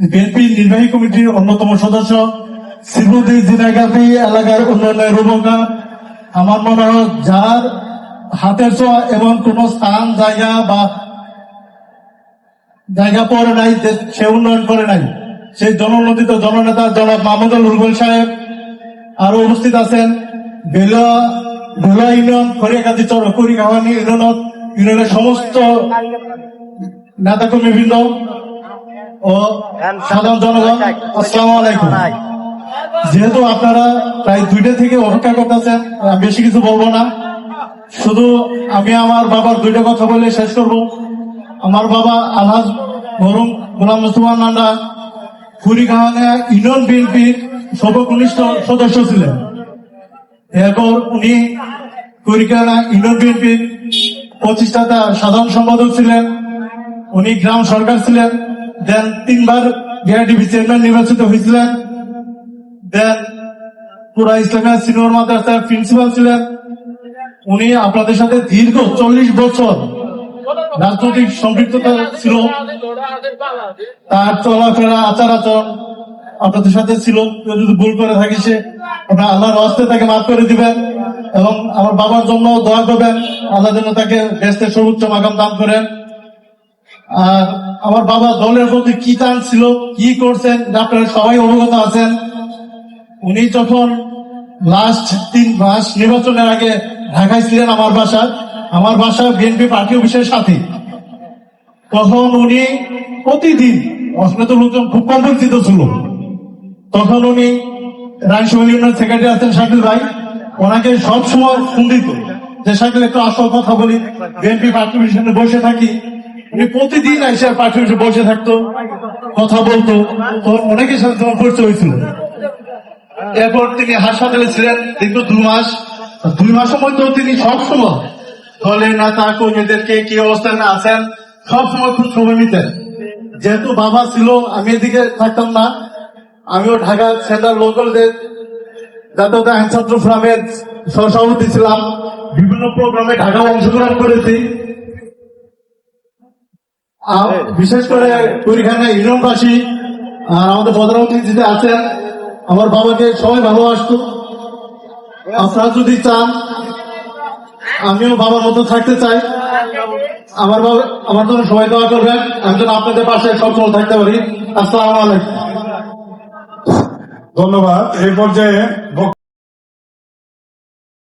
BNP নির্বাহী কমিটির অন্যতম সদস্য শ্রীমতী জিনাগাতি এলাকার উন্নয়নের রূপকার আমার মনে হয় যার হাতের ছোঁয়া এমন কোন স্থান, জায়গা বা জায়গা পরে নাই সে উন্নয়ন করে নাই। সেই জননন্দিত জননেতা জনাব মাহমুদুল রুবেল সাহেব আরও উপস্থিত আছেন। বেলা বেলা ইউনিয়ন খরিয়াকান্দি চর করিগাওয়ানি ইউনিয়ন, ইউনিয়নের সমস্ত নেতাকর্মী বৃন্দ ও সাধারণ জনগণ আসসালামু আলাইকুম। যেহেতু আপনারা প্রায় দুইটা থেকে অপেক্ষা করতেছেন আমি বেশি কিছু বলব না। শুধু আমি আমার বাবার দুইটা কথা বলে শেষ করব। আমার বাবা আলহাজ মরুম গোলাম মুস্তফা নান্ডা কুড়িগাঁওয়া ইউনিয়ন বিএনপির সর্বকনিষ্ঠ সদস্য ছিলেন। এরপর উনি কুড়িগাঁওয়া ইউনিয়ন বিএনপির প্রতিষ্ঠাতা সাধারণ সম্পাদক ছিলেন। উনি গ্রাম সরকার ছিলেন। দেন তিনবার বিআরডিপি চেয়ারম্যান নির্বাচিত হয়েছিলেন। দেন পুরা ইসলামিয়া সিনিয়র মাদ্রাসার প্রিন্সিপাল ছিলেন। উনি আপনাদের সাথে দীর্ঘ চল্লিশ বছর রাজনৈতিক সম্পৃক্ততা ছিল। তার চলাফেরা আচার আচরণ আপনাদের সাথে ছিল। কেউ যদি ভুল করে থাকি সে আপনার আল্লাহর হস্তে তাকে মাফ করে দিবেন এবং আমার বাবার জন্য দোয়া করবেন। আল্লাহ যেন তাকে বেস্টের সর্বোচ্চ মাকাম দান করেন। আর আমার বাবা দলের প্রতি কি টান ছিল, কি করছেন, আপনারা সবাই অবগত আছেন। উনি যখন লাস্ট তিন মাস নির্বাচনের আগে ঢাকায় ছিলেন আমার বাসা আমার বাসা বিএনপি পার্টি অফিসের সাথে। তখন উনি প্রতিদিন অসমেত লোকজন খুব কম পরিচিত ছিল। তখন উনি রাইসবাল ইউনিয়ন সেক্রেটারি আছেন শাকিল ভাই। ওনাকে সবসময় ফোন দিত যে, শাকিল, একটু আসল কথা বলি। বিএনপি পার্টি অফিসে বসে থাকি। উনি প্রতিদিন এসে পার্টি অফিসে বসে থাকতো, কথা বলতো তো অনেকের সাথে তোমার পরিচয় হয়েছিল। এরপর তিনি হাসপাতালে ছিলেন দীর্ঘ দুই মাস। দুই মাসের মধ্যেও তিনি সবসময় দলের নেতা কর্মীদেরকে কি অবস্থানে আছেন? সবসময় খুব সময় নিতেন। যেহেতু বাবা ছিল, আমি এদিকে থাকতাম না। আমিও ঢাকা সেন্ট্রাল লোকালদের জাতীয় আইন ছাত্র ফোরামের সহসভাপতি ছিলাম। বিভিন্ন প্রোগ্রামে ঢাকা অংশগ্রহণ করেছি। বিশেষ করে কুড়িখানা ইউনিয়নবাসী আর আমাদের প্রধানমন্ত্রী আছেন। আমার বাবাকে সবাই ভালোবাসতো। আপনারা যদি চান আমিও বাবার মতো থাকতে চাই। আমার বাবা আমার জন্য সবাই দোয়া করবেন। আমি যেন আপনাদের পাশে সবসময় থাকতে পারি। আসসালামু আলাইকুম। ধন্যবাদ। এই পর্যায়ে